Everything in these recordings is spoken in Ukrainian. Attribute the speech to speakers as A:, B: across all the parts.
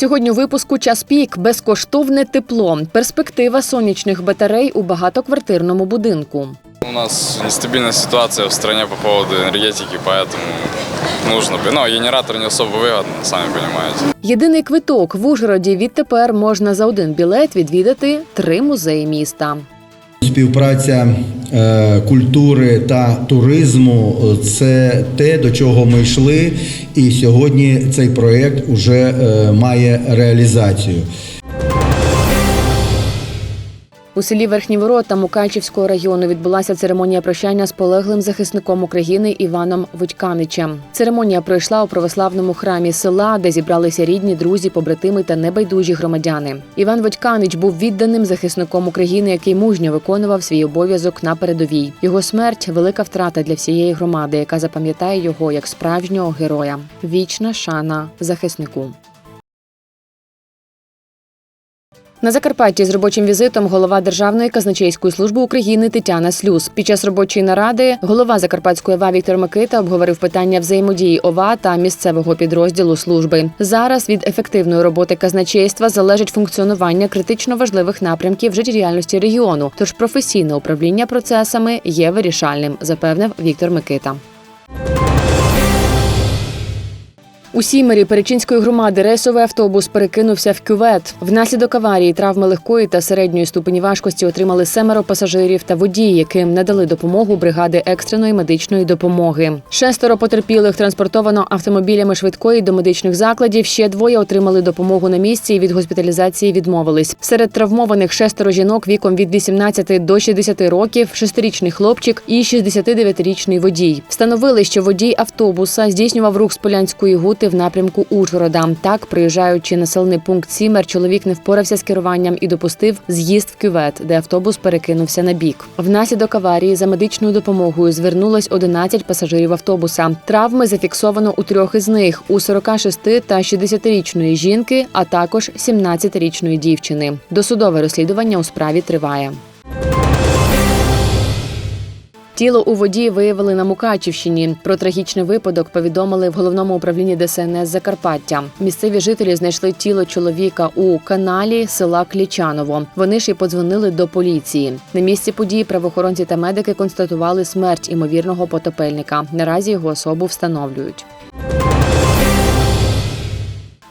A: Сьогодні у випуску час пік, безкоштовне тепло, перспектива сонячних батарей у багатоквартирному будинку.
B: У нас нестабильная ситуация в стране по поводу энергетики, поэтому нужно. бы- Но генератор не особо выгодно, сами понимаете.
A: Єдиний квиток в Ужгороді відтепер можна за один білет відвідати три музеї міста.
C: Співпраця е, культури та туризму це те, до чого ми йшли, і сьогодні цей проєкт уже е, має реалізацію.
A: У селі Верхні Ворота Мукачівського району відбулася церемонія прощання з полеглим захисником України Іваном Вудьканичем. Церемонія пройшла у православному храмі села, де зібралися рідні, друзі, побратими та небайдужі громадяни. Іван Водьканич був відданим захисником України, який мужньо виконував свій обов'язок на передовій. Його смерть велика втрата для всієї громади, яка запам'ятає його як справжнього героя. Вічна шана захиснику. На Закарпатті з робочим візитом голова Державної казначейської служби України Тетяна Слюс. Під час робочої наради голова Закарпатської ОВА Віктор Микита обговорив питання взаємодії ОВА та місцевого підрозділу служби. Зараз від ефективної роботи казначейства залежить функціонування критично важливих напрямків життєдіяльності регіону. Тож професійне управління процесами є вирішальним, запевнив Віктор Микита. У Сімері Перечинської громади рейсовий автобус перекинувся в кювет. Внаслідок аварії травми легкої та середньої ступені важкості отримали семеро пасажирів та водії, яким надали допомогу бригади екстреної медичної допомоги. Шестеро потерпілих транспортовано автомобілями швидкої до медичних закладів. Ще двоє отримали допомогу на місці і від госпіталізації відмовились. Серед травмованих шестеро жінок віком від 18 до 60 років, шестирічний хлопчик і 69-річний водій. Встановили, що водій автобуса здійснював рух з Полянської гути в напрямку Ужгорода. Так, приїжджаючи населений пункт Сімер, чоловік не впорався з керуванням і допустив з'їзд в кювет, де автобус перекинувся на бік. Внаслідок аварії за медичною допомогою звернулось 11 пасажирів автобуса. Травми зафіксовано у трьох із них: у 46 та 60-річної жінки, а також 17-річної дівчини. Досудове розслідування у справі триває. Тіло у воді виявили на Мукачівщині. Про трагічний випадок повідомили в головному управлінні ДСНС Закарпаття. Місцеві жителі знайшли тіло чоловіка у каналі села Клічаново. Вони ж і подзвонили до поліції. На місці події правоохоронці та медики констатували смерть імовірного потопельника. Наразі його особу встановлюють.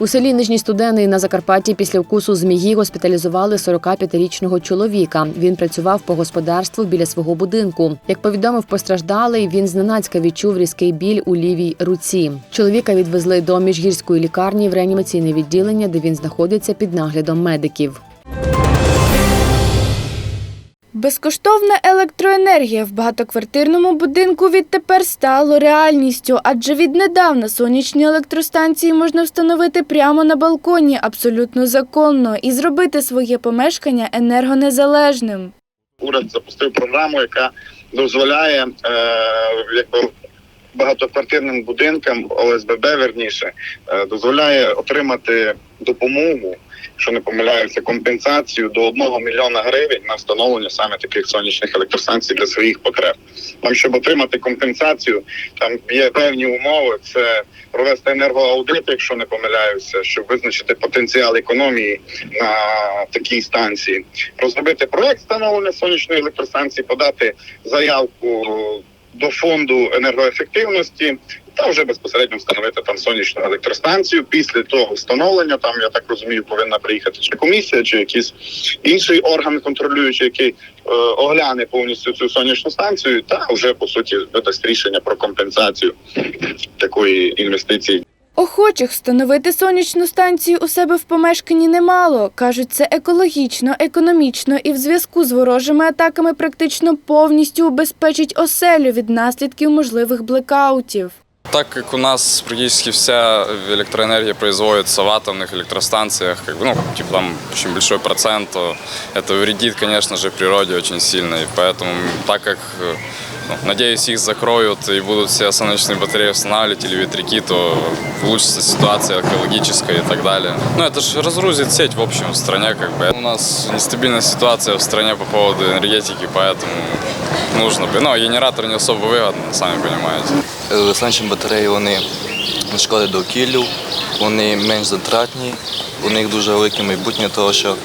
A: У селі Нижні Студени на Закарпатті після вкусу змії госпіталізували 45-річного чоловіка. Він працював по господарству біля свого будинку. Як повідомив постраждалий, він зненацька відчув різкий біль у лівій руці. Чоловіка відвезли до міжгірської лікарні в реанімаційне відділення, де він знаходиться під наглядом медиків.
D: Безкоштовна електроенергія в багатоквартирному будинку відтепер стало реальністю, адже віднедавна сонячні електростанції можна встановити прямо на балконі абсолютно законно і зробити своє помешкання енергонезалежним.
E: уряд запустив програму, яка дозволяє е, багатоквартирним будинкам ОСББ верніше е, дозволяє отримати допомогу, що не помиляюся, компенсацію до 1 мільйона гривень на встановлення саме таких сонячних електростанцій для своїх потреб. Там, щоб отримати компенсацію, там є певні умови. Це провести енергоаудит, якщо не помиляюся, щоб визначити потенціал економії на такій станції розробити проект встановлення сонячної електростанції, подати заявку до фонду енергоефективності та вже безпосередньо встановити там сонячну електростанцію. Після того встановлення там я так розумію, повинна приїхати чи комісія, чи якийсь інший орган контролюючий, який е, огляне повністю цю сонячну станцію, та вже по суті видасть рішення про компенсацію такої інвестиції.
D: Охочих встановити сонячну станцію у себе в помешканні немало. Кажуть, це екологічно, економічно і в зв'язку з ворожими атаками практично повністю убезпечить оселю від наслідків можливих блекаутів.
B: Так как у нас практически вся электроэнергия производится в атомных электростанциях, как бы, ну, типа там очень большой процент, то это вредит, конечно же, природе очень сильно. И поэтому, так как, э, ну, надеюсь, их закроют и будут все солнечные батареи устанавливать или ветряки, то улучшится ситуация экологическая и так далее. Ну, это же разгрузит сеть, в общем, в стране, как бы. У нас нестабильная ситуация в стране по поводу энергетики, поэтому нужно бы. Ну, генератор не особо выгодно, сами понимаете.
F: Е, сонячні батареї вони не шкодять довкіллю, вони менш затратні, у них дуже велике майбутнє, тому що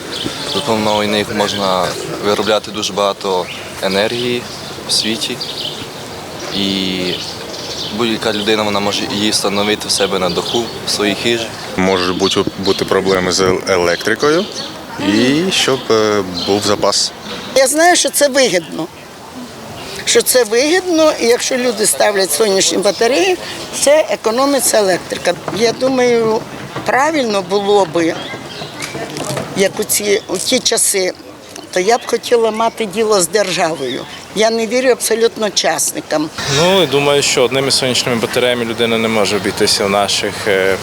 F: за допомогою них можна виробляти дуже багато енергії в світі. І будь-яка людина вона може її встановити в себе на даху, в своїй хижі.
G: Можуть бути, бути проблеми з електрикою, і щоб е, був запас.
H: Я знаю, що це вигідно. Що це вигідно, і якщо люди ставлять сонячні батареї, це економиться електрика. Я думаю, правильно було би, як у, ці, у ті часи, то я б хотіла мати діло з державою. Я не вірю абсолютно частникам.
I: Ну і думаю, що одними сонячними батареями людина не може обійтися в наших е,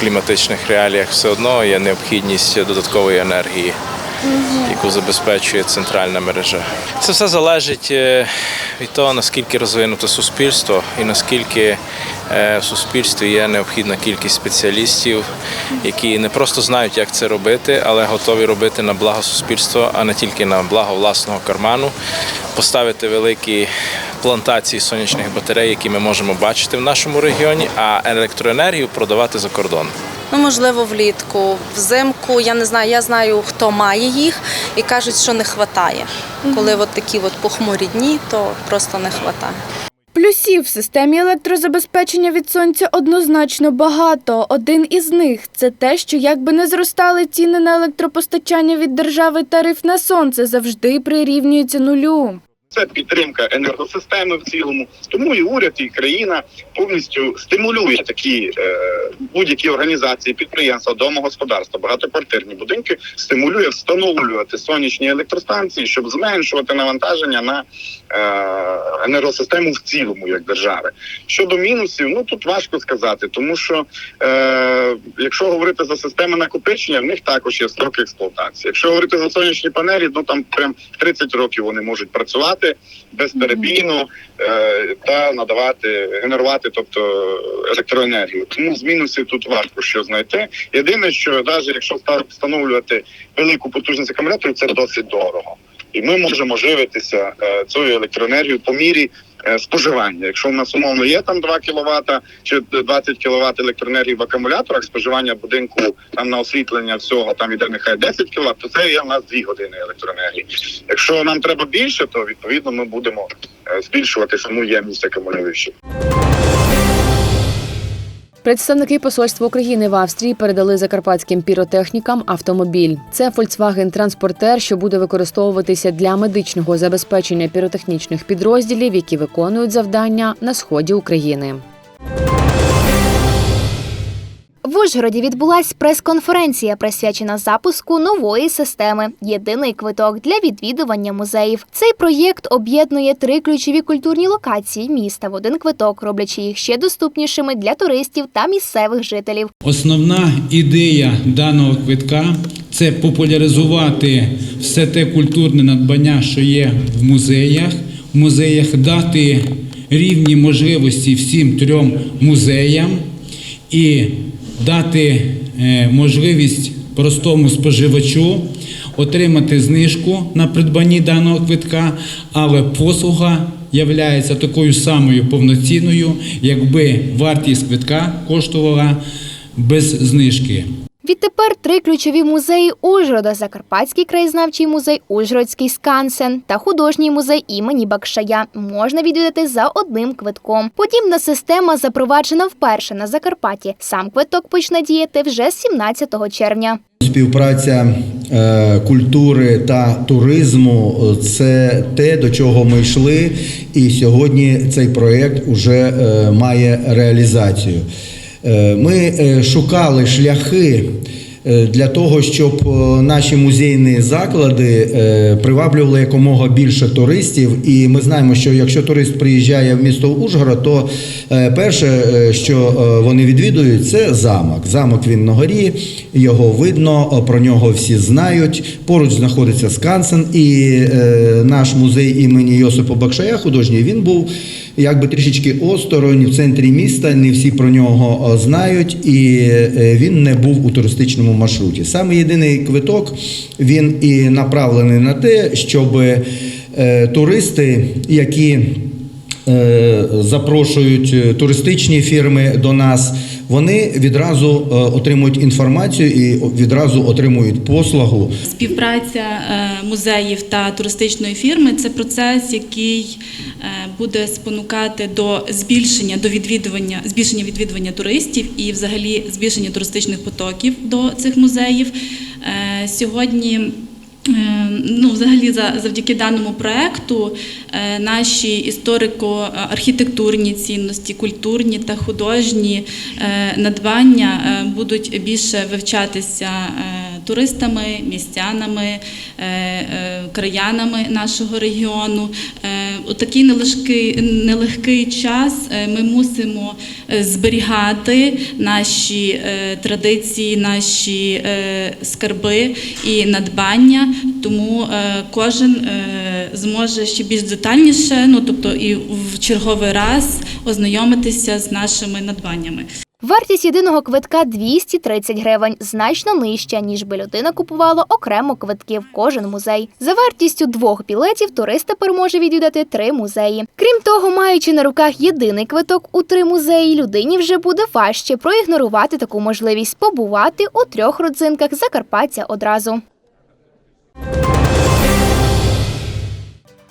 I: кліматичних реаліях. Все одно є необхідність додаткової енергії, яку забезпечує центральна мережа. Це все залежить е, від того, наскільки розвинуте суспільство і наскільки в суспільстві є необхідна кількість спеціалістів, які не просто знають, як це робити, але готові робити на благо суспільства, а не тільки на благо власного карману, поставити великі плантації сонячних батарей, які ми можемо бачити в нашому регіоні, а електроенергію продавати за кордон.
J: Ну, можливо, влітку. Взимку я не знаю, я знаю, хто має їх, і кажуть, що не вистачає. Коли от такі от похмурі дні, то просто не вистачає.
D: Плюсів в системі електрозабезпечення від сонця однозначно багато. Один із них це те, що якби не зростали ціни на електропостачання від держави, тариф на сонце завжди прирівнюється нулю.
E: Це підтримка енергосистеми в цілому. Тому і уряд, і країна повністю стимулює такі е, будь-які організації, підприємства, домогосподарства, багатоквартирні будинки, стимулює встановлювати сонячні електростанції, щоб зменшувати навантаження на е, енергосистему в цілому, як держави. Щодо мінусів, ну тут важко сказати, тому що е, якщо говорити за системи накопичення, в них також є строки експлуатації. Якщо говорити за сонячні панелі, ну там прям 30 років вони можуть працювати безперебійно е, та надавати, генерувати, тобто електроенергію. Тому з мінусів тут важко що знайти. Єдине, що навіть якщо ста- встановлювати велику потужність акумуляторів, це досить дорого. І ми можемо живитися е, цією електроенергією по мірі споживання. Якщо у нас умовно є там 2 кВт чи 20 кВт електроенергії в акумуляторах, споживання будинку там на освітлення всього там іде нехай 10 кВт, то це є у нас 2 години електроенергії. Якщо нам треба більше, то відповідно ми будемо е, збільшувати саму ємність акумулюючих.
A: Представники посольства України в Австрії передали закарпатським піротехнікам автомобіль. Це Volkswagen Транспортер, що буде використовуватися для медичного забезпечення піротехнічних підрозділів, які виконують завдання на сході України.
K: Ужгороді відбулась прес-конференція, присвячена запуску нової системи Єдиний квиток для відвідування музеїв. Цей проєкт об'єднує три ключові культурні локації міста в один квиток, роблячи їх ще доступнішими для туристів та місцевих жителів.
L: Основна ідея даного квитка це популяризувати все те культурне надбання, що є в музеях. В музеях дати рівні можливості всім трьом музеям і дати е, можливість простому споживачу отримати знижку на придбанні даного квитка, але послуга являється такою самою повноцінною, якби вартість квитка коштувала без знижки.
K: Відтепер три ключові музеї Ужгорода: Закарпатський краєзнавчий музей, Ужгородський скансен та художній музей імені Бакшая можна відвідати за одним квитком. Подібна система запроваджена вперше на Закарпатті. Сам квиток почне діяти вже 17 червня.
C: Співпраця е, культури та туризму це те, до чого ми йшли, і сьогодні цей проєкт вже е, має реалізацію. Е, Ми е, шукали шляхи е, для того, щоб наші музейні заклади приваблювали якомога більше туристів. І ми знаємо, що якщо турист приїжджає в місто Ужгород, то перше, що вони відвідують, це замок. Замок він на горі, його видно, про нього всі знають. Поруч знаходиться Скансен, і наш музей імені Йосипа Бакшая художній він був якби трішечки осторонь в центрі міста. Не всі про нього е, знають, і е, він не був у туристичному маршруті. Саме єдиний квиток він і направлений на те, щоб е, туристи, які запрошують туристичні фірми до нас, вони відразу отримують інформацію і відразу отримують послугу.
M: Співпраця музеїв та туристичної фірми це процес, який буде спонукати до збільшення до відвідування збільшення відвідування туристів і взагалі збільшення туристичних потоків до цих музеїв. Е, Сьогодні. е, Ну, взагалі, за- завдяки даному проекту е, наші історико-архітектурні цінності, культурні та художні надбання будуть більше вивчатися туристами, містянами, краянами нашого регіону. Е, У такий нелегкий, нелегкий час е, ми мусимо е, зберігати наші е, традиції, наші е, скарби і надбання, тому е, кожен е, зможе ще більш детальніше, ну тобто і в черговий раз ознайомитися з нашими надбаннями.
K: Вартість єдиного квитка 230 гривень, значно нижча, ніж би людина купувала окремо квитки в кожен музей. За вартістю двох білетів турист тепер може відвідати три музеї. Крім того, маючи на руках єдиний квиток у три музеї, людині вже буде важче проігнорувати таку можливість побувати у трьох родзинках Закарпаття одразу.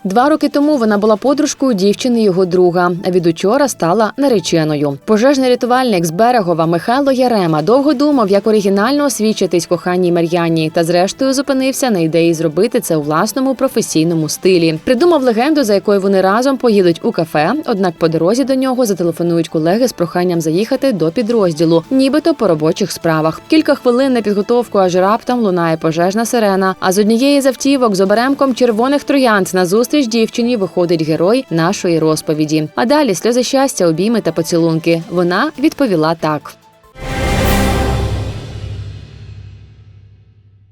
A: Два роки тому вона була подружкою дівчини його друга, а від учора стала нареченою. Пожежний рятувальник з берегова Михайло Ярема довго думав, як оригінально освічитись коханій Мар'яні, та зрештою зупинився на ідеї зробити це у власному професійному стилі. Придумав легенду, за якою вони разом поїдуть у кафе. Однак по дорозі до нього зателефонують колеги з проханням заїхати до підрозділу, нібито по робочих справах. Кілька хвилин на підготовку, аж раптом лунає пожежна сирена. А з однієї з автівок з оберемком червоних троянд на зустріч дівчині виходить герой нашої розповіді. А далі сльози щастя, обійми та поцілунки. Вона відповіла так.